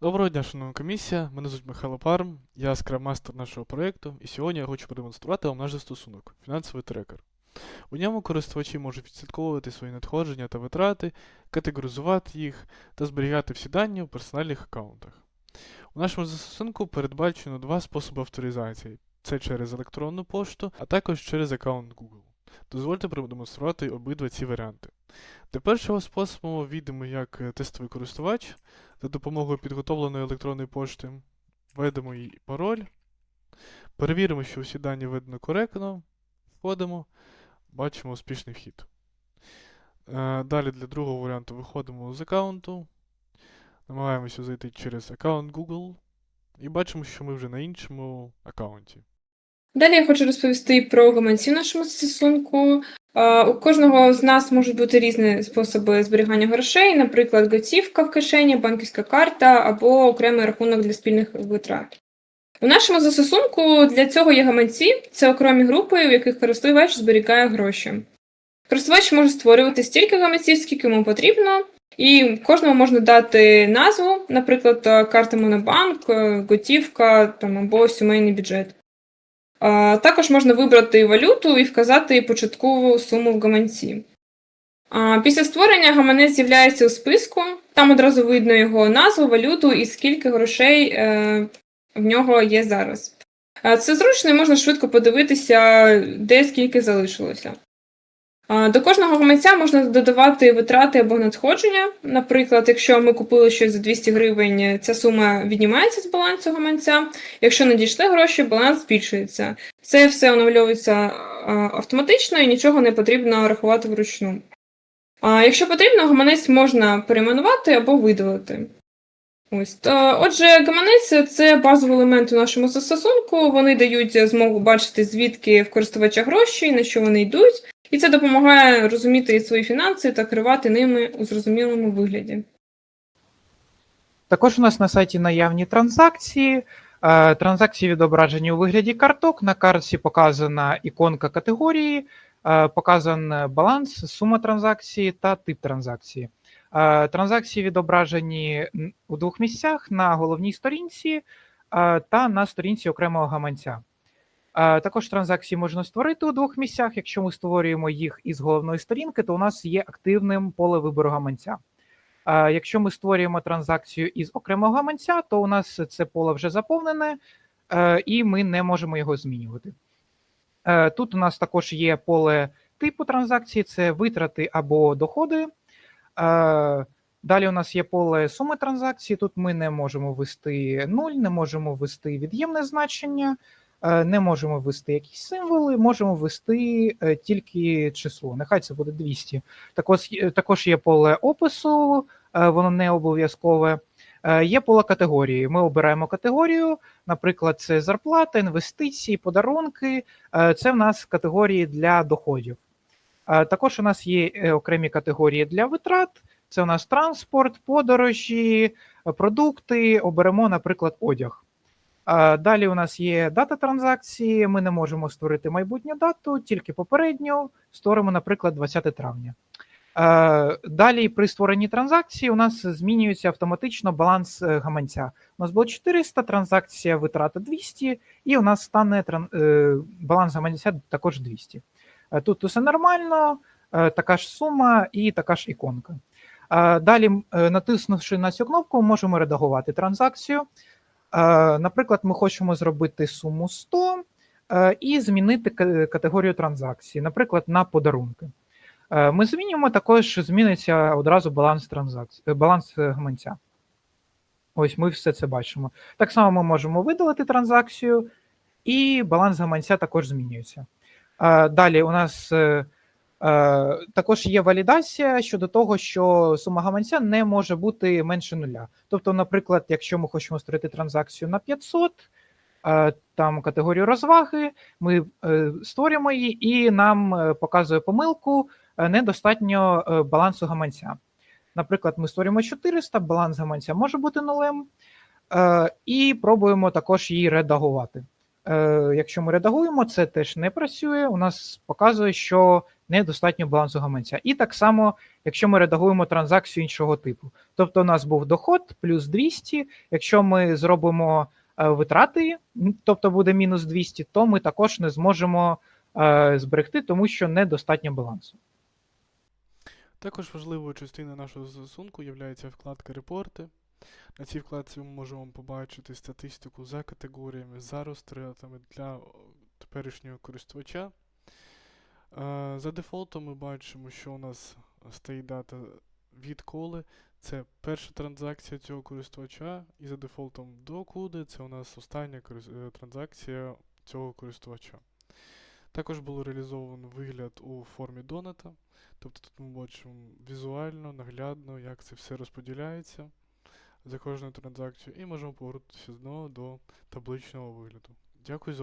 Доброго дня, шановна комісія. Мене звуть Михайло Парм, я скрам-мастер нашого проєкту, і сьогодні я хочу продемонструвати вам наш застосунок фінансовий трекер. У ньому користувачі можуть відслідковувати свої надходження та витрати, категоризувати їх та зберігати всі дані у персональних аккаунтах. У нашому застосунку передбачено два способи авторизації: це через електронну пошту, а також через аккаунт Google. Дозвольте продемонструвати обидва ці варіанти. Для першого способу ввійдемо як е, тестовий користувач за допомогою підготовленої електронної пошти. Введемо її пароль. Перевіримо, що всі дані введено коректно. Входимо, бачимо успішний вхід. Е, Далі для другого варіанту виходимо з аккаунту. Намагаємося зайти через аккаунт Google. І бачимо, що ми вже на іншому аккаунті. Далі я хочу розповісти про гаманці в нашому застосунку. Е, У кожного з нас можуть бути різні способи зберігання грошей, наприклад, готівка в кишені, банківська карта або окремий рахунок для спільних витрат. У нашому застосунку для цього є гаманці це окремі групи, в яких користувач зберігає гроші. Користувач може створювати стільки гаманців, скільки йому потрібно, і кожному можна дати назву, наприклад, карта Монобанк, готівка там, або сімейний бюджет. Також можна вибрати валюту і вказати початкову суму в гаманці. Після створення гаманець з'являється у списку, там одразу видно його назву, валюту і скільки грошей е, в нього є зараз. Це зручно і можна швидко подивитися, де скільки залишилося. До кожного гаманця можна додавати витрати або надходження. Наприклад, якщо ми купили щось за 200 гривень, ця сума віднімається з балансу гаманця. Якщо надійшли гроші, баланс збільшується. Це все оновлюється автоматично і нічого не потрібно рахувати вручну. Якщо потрібно, гаманець можна перейменувати або видалити. Ось отже, гаманець це базовий елемент у нашому застосунку. Вони дають змогу бачити, звідки в користувача гроші, на що вони йдуть, і це допомагає розуміти свої фінанси та керувати ними у зрозумілому вигляді. Також у нас на сайті наявні транзакції. Е, Транзакції відображені у вигляді карток. На картці показана іконка категорії, е, показан баланс, сума транзакції та тип транзакції. Е, Транзакції відображені у двох місцях на головній сторінці е, та на сторінці окремого гаманця. Е, Також транзакції можна створити у двох місцях. Якщо ми створюємо їх із головної сторінки, то у нас є активним поле вибору гаманця. Якщо ми створюємо транзакцію із окремого гаманця, то у нас це поле вже заповнене, і ми не можемо його змінювати. Тут у нас також є поле типу транзакції: це витрати або доходи. Е, Далі у нас є поле суми транзакції. Тут ми не можемо ввести 0, не можемо ввести від'ємне значення, е, не можемо ввести якісь символи, можемо ввести е, тільки число. Нехай це буде 200. Також, також є поле опису, воно не обов'язкове. Є поле категорії. Ми обираємо категорію, наприклад, це зарплата, інвестиції, подарунки. Це в нас категорії для доходів. Також у нас є е, окремі категорії для витрат. Це у нас транспорт, подорожі, е, продукти. Оберемо, наприклад, одяг. Далі у нас є дата транзакції. Ми не можемо створити майбутню дату, тільки попередню. Створимо, наприклад, 20 травня. Далі при створенні транзакції у нас змінюється автоматично баланс е, гаманця. У нас було 400, транзакція витрата 200, і у нас стане баланс гаманця також 200. Е, Тут усе нормально, е, така ж сума і така ж іконка. Е, Далі, натиснувши на цю кнопку, можемо редагувати транзакцію. Наприклад, ми хочемо зробити суму 100 е, і змінити категорію транзакції, наприклад, на подарунки. Ми змінюємо, також зміниться одразу баланс транзакції, баланс гаманця. Ось ми все це бачимо. Так само ми можемо видалити транзакцію, і баланс гаманця також змінюється. Далі у нас е, е, також є валідація щодо того, що сума гаманця не може бути менше нуля. Тобто, наприклад, якщо ми хочемо створити транзакцію на 500, е, там категорію розваги, ми створюємо її, і нам показує помилку недостатньо балансу гаманця. Наприклад, ми створюємо 400, баланс гаманця може бути нулем, і пробуємо також її редагувати. Е, Якщо ми редагуємо, це теж не працює. У нас показує, що недостатньо балансу гаманця. І так само, якщо ми редагуємо транзакцію іншого типу. Тобто у нас був доход плюс 200, якщо ми зробимо е, витрати, тобто буде мінус 200, то ми також не зможемо е, зберегти, тому що недостатньо балансу. Також важливою частиною нашого застосунку є вкладка Репорти. На цій вкладці ми можемо побачити статистику за категоріями, за розтратами для теперішнього користувача. Е, За дефолтом ми бачимо, що у нас стоїть дата відколи. Це перша транзакція цього користувача, і за дефолтом докуди це у нас остання е, транзакція цього користувача. Також було реалізовано вигляд у формі доната. Тобто тут ми бачимо візуально, наглядно, як це все розподіляється за кожну транзакцію, і можемо повернутися знову до табличного вигляду. Дякую за